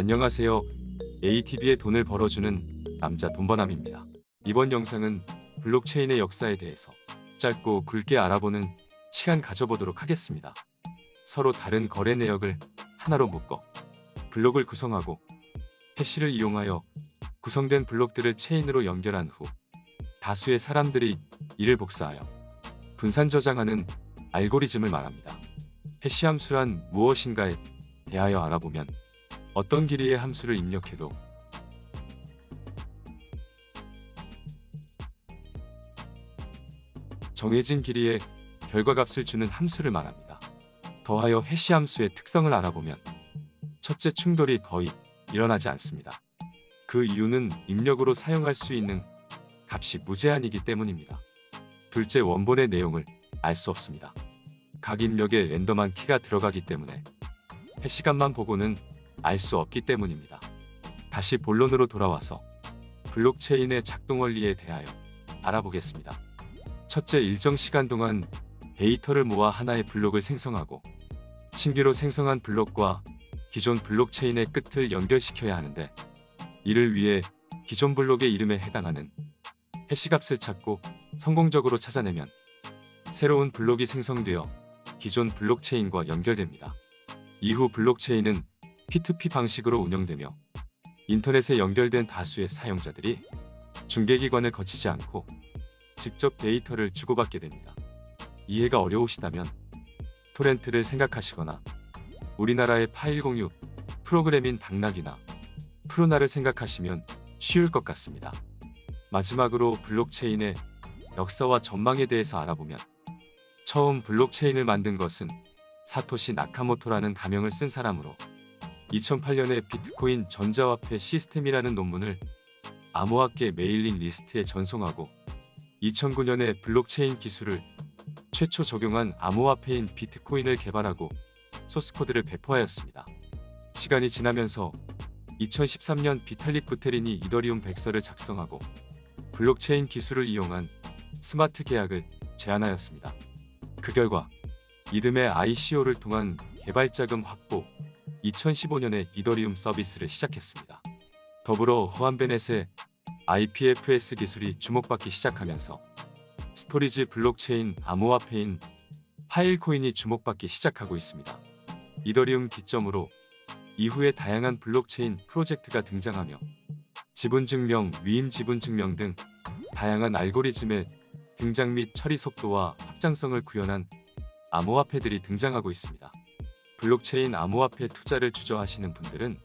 안녕하세요. ATV에 돈을 벌어주는 남자 돈버남입니다. 이번 영상은 블록체인의 역사에 대해서 짧고 굵게 알아보는 시간 가져보도록 하겠습니다. 서로 다른 거래 내역을 하나로 묶어 블록을 구성하고 해시를 이용하여 구성된 블록들을 체인으로 연결한 후 다수의 사람들이 이를 복사하여 분산 저장하는 알고리즘을 말합니다. 해시 함수란 무엇인가에 대하여 알아보면 어떤 길이의 함수를 입력해도 정해진 길이의 결과값을 주는 함수를 말합니다. 더하여 해시 함수의 특성을 알아보면 첫째 충돌이 거의 일어나지 않습니다. 그 이유는 입력으로 사용할 수 있는 값이 무제한이기 때문입니다. 둘째 원본의 내용을 알 수 없습니다. 각 입력에 랜덤한 키가 들어가기 때문에 해시값만 보고는 알 수 없기 때문입니다. 다시 본론으로 돌아와서 블록체인의 작동 원리에 대하여 알아보겠습니다. 첫째 일정 시간 동안 데이터를 모아 하나의 블록을 생성하고 신규로 생성한 블록과 기존 블록체인의 끝을 연결시켜야 하는데 이를 위해 기존 블록의 이름에 해당하는 해시값을 찾고 성공적으로 찾아내면 새로운 블록이 생성되어 기존 블록체인과 연결됩니다. 이후 블록체인은 P2P 방식으로 운영되며 인터넷에 연결된 다수의 사용자들이 중개기관을 거치지 않고 직접 데이터를 주고받게 됩니다. 이해가 어려우시다면 토렌트를 생각하시거나 우리나라의 파일 공유 프로그램인 당락이나 프로나를 생각하시면 쉬울 것 같습니다. 마지막으로 블록체인의 역사와 전망에 대해서 알아보면 처음 블록체인을 만든 것은 사토시 나카모토라는 가명을 쓴 사람으로 2008년에 비트코인 전자화폐 시스템이라는 논문을 암호학계 메일링 리스트에 전송하고 2009년에 블록체인 기술을 최초 적용한 암호화폐인 비트코인을 개발하고 소스코드를 배포하였습니다. 시간이 지나면서 2013년 비탈릭 부테린이 이더리움 백서를 작성하고 블록체인 기술을 이용한 스마트 계약을 제안하였습니다. 그 결과 이듬해 ICO를 통한 개발 자금 확보 2015년에 이더리움 서비스를 시작했습니다. 더불어 호안 베넷의 IPFS 기술이 주목받기 시작하면서 스토리지 블록체인 암호화폐인 파일코인이 주목받기 시작하고 있습니다. 이더리움 기점으로 이후에 다양한 블록체인 프로젝트가 등장하며 지분증명, 위임 지분증명 등 다양한 알고리즘의 등장 및 처리 속도와 확장성을 구현한 암호화폐들이 등장하고 있습니다. 블록체인 암호화폐 투자를 주저하시는 분들은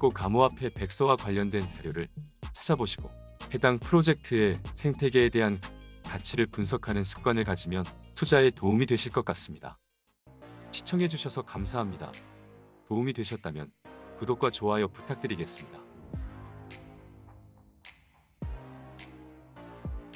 꼭 암호화폐 백서와 관련된 자료를 찾아보시고 해당 프로젝트의 생태계에 대한 가치를 분석하는 습관을 가지면 투자에 도움이 되실 것 같습니다. 시청해주셔서 감사합니다. 도움이 되셨다면 구독과 좋아요 부탁드리겠습니다.